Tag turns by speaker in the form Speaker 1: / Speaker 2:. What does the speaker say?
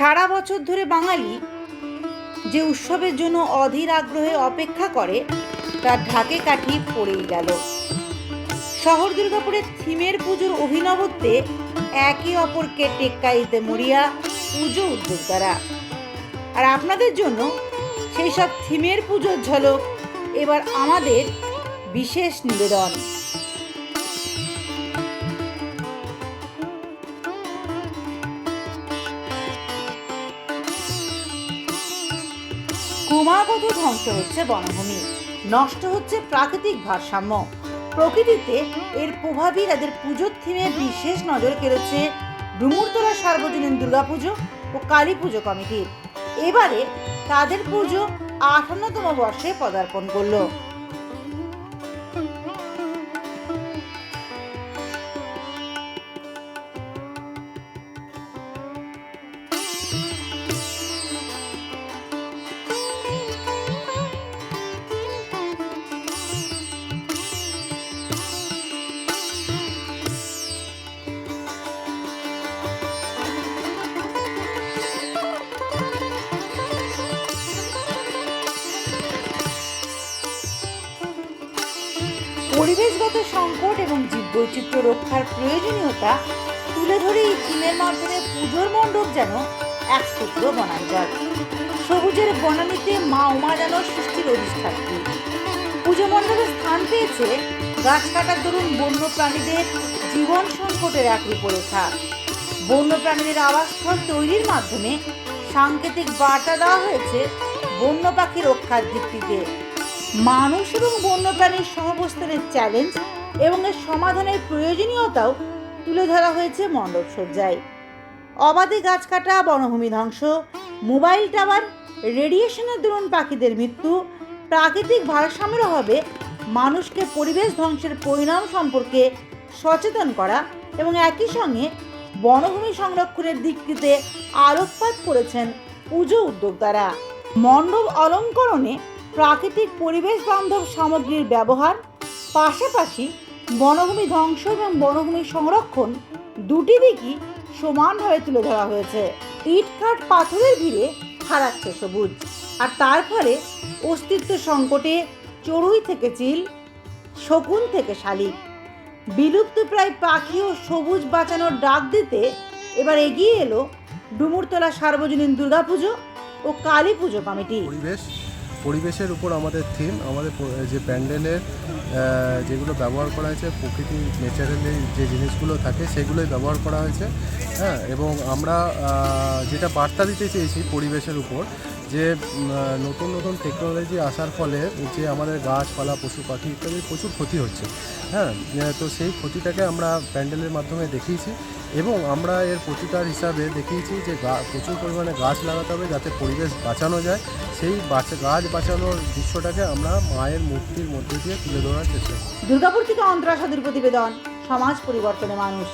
Speaker 1: সারা বছর ধরে বাঙালি যে উৎসবের জন্য অধীর আগ্রহে অপেক্ষা করে, তার ঢাকে কাঠি পড়েই গেল। শহর দুর্গাপুরের থিমের পুজোর অভিনবত্বে একে অপরকে টেক্কা মরিয়া পুজো উদ্যোক্তারা। আর আপনাদের জন্য সেই সব থিমের পুজোর ঝলক এবার আমাদের বিশেষ নিবেদন। ক্রমাগত ধ্বংস হচ্ছে বনভূমি। নষ্ট হচ্ছে প্রাকৃতিক ভারসাম্য। প্রকৃতিতে এর প্রভাবই তাদের পুজোর থিমে বিশেষ নজর কেড়েছে ডুমুরতলা সার্বজনীন দুর্গাপুজো ও কালী পুজো কমিটির। এবারে তাদের পুজো আঠান্নতম বর্ষে পদার্পণ করল। পরিবেশগত সংকট এবং জীববৈচিত্র্য রক্ষার প্রয়োজনীয়তা তুলে ধরে এই থিমের মাধ্যমে পুজোর মণ্ডপ যেন এক টুকরো বনাঞ্চল সবুজের বনানীতে মা উমা যেন সৃষ্টির অধিষ্ঠাত্রী। পুজো মণ্ডপে স্থান পেয়েছে গাছ কাটার দরুন বন্য প্রাণীদের জীবন সংকটের এক রূপরেখা। বন্য প্রাণীদের আবাসস্থল তৈরির মাধ্যমে সাংকেতিক বার্তা দেওয়া হয়েছে বন্য পাখি রক্ষার ভিত্তিতে। মানুষ এবং বন্যপ্রাণীর সহাবস্থানের চ্যালেঞ্জ এবং এর সমাধানের প্রয়োজনীয়তাও তুলে ধরা হয়েছে মণ্ডপ সজ্জায় অবাধে গাছ কাটা, বনভূমি ধ্বংস, মোবাইল টাওয়ার রেডিয়েশনের দরুন পাখিদের মৃত্যু, প্রাকৃতিক ভারসাম্যের অভাবে মানুষকে পরিবেশ ধ্বংসের পরিণাম সম্পর্কে সচেতন করা এবং একই সঙ্গে বনভূমি সংরক্ষণের দিকটিতে আলোকপাত করেছেন পুজো উদ্যোক্তারা। মণ্ডপ অলঙ্করণে প্রাকৃতিক পরিবেশ বান্ধব সামগ্রীর ব্যবহার, পাশাপাশি বনভূমি ধ্বংস এবং বনভূমি সংরক্ষণ দুটি দিকই সমানভাবে তুলে ধরা হয়েছে। ইটকাট পাথরের ভিড়ে হারাচ্ছে সবুজ। আর তার ফলে অস্তিত্ব সংকটে চড়ুই থেকে চিল, শকুন থেকে শালিক। বিলুপ্ত প্রায় পাখি ও সবুজ বাঁচানোর ডাক দিতে এবার এগিয়ে এলো ডুমুরতলা সার্বজনীন দুর্গাপুজো ও কালী পুজো কমিটি
Speaker 2: পরিবেশের উপর আমাদের থিম আমাদের যে প্যান্ডেলের যেগুলো ব্যবহার করা হয়েছে, প্রকৃতি ন্যাচারালি যে জিনিসগুলো থাকে, সেগুলোই ব্যবহার করা হয়েছে। হ্যাঁ এবং আমরা যেটা বার্তা দিতে চেয়েছি পরিবেশের উপর যে নতুন নতুন টেকনোলজি আসার ফলে যে আমাদের গাছপালা, পশু পাখি ইত্যাদি প্রচুর ক্ষতি হচ্ছে। হ্যাঁ তো সেই ক্ষতিটাকে আমরা প্যান্ডেলের মাধ্যমে দেখিয়েছি এবং আমরা এর প্রতিকার হিসাবে দেখিয়েছি যে প্রচুর পরিমাণে গাছ লাগাতে হবে যাতে পরিবেশ বাঁচানো যায়। সেই গাছ বাঁচানোর দৃশ্যটাকে আমরা মায়ের মূর্তির মধ্যে দিয়ে তুলে ধরার চেষ্টা করি
Speaker 1: দুর্গাপুর থেকে অন্তরা সাধুর প্রতিবেদন, সমাজ পরিবর্তনে মানুষ।